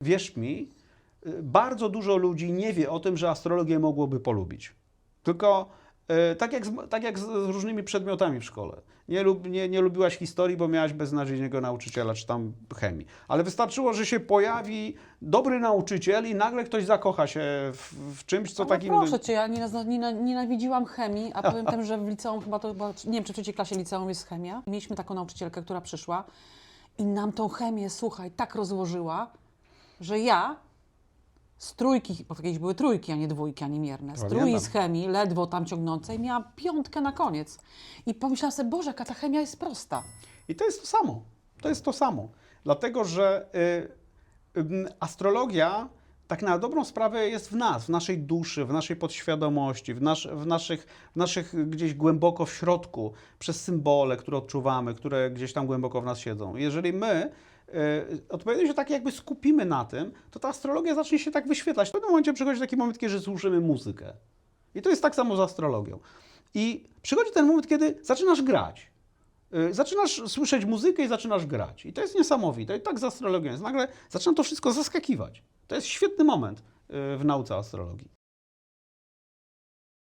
Wierz mi, y, bardzo dużo ludzi nie wie o tym, że astrologię mogłoby polubić. Tylko y, tak jak, z, tak jak z, różnymi przedmiotami w szkole. Nie, lub, nie, nie lubiłaś historii, bo miałaś beznadziejnego nauczyciela, czy tam chemii. Ale wystarczyło, że się pojawi dobry nauczyciel i nagle ktoś zakocha się w, w czymś, co Ale takim... proszę Cię, ja nie, nie, nienawidziłam chemii, a powiem tym, że w liceum chyba to była, nie wiem czy w trzeciej klasie liceum jest chemia. Mieliśmy taką nauczycielkę, która przyszła i nam tą chemię, słuchaj, tak rozłożyła, że ja z trójki, bo kiedyś były trójki, a nie dwójki, ani mierne, z Pamiętam. trójki z chemii, ledwo tam ciągnącej, miałam piątkę na koniec. I pomyślałam sobie, Boże, jaka ta chemia jest prosta. I to jest to samo. To jest to samo. Dlatego, że y, ym, astrologia tak na dobrą sprawę jest w nas, w naszej duszy, w naszej podświadomości, w, nasz, w, naszych, w naszych gdzieś głęboko w środku, przez symbole, które odczuwamy, które gdzieś tam głęboko w nas siedzą. Jeżeli my y, odpowiednio się tak jakby skupimy na tym, to ta astrologia zacznie się tak wyświetlać. W pewnym momencie przychodzi taki moment, kiedy słyszymy muzykę. I to jest tak samo z astrologią. I przychodzi ten moment, kiedy zaczynasz grać. Y, Zaczynasz słyszeć muzykę i zaczynasz grać. I to jest niesamowite. I tak z astrologią jest. Nagle zaczyna to wszystko zaskakiwać. To jest świetny moment y, w nauce astrologii.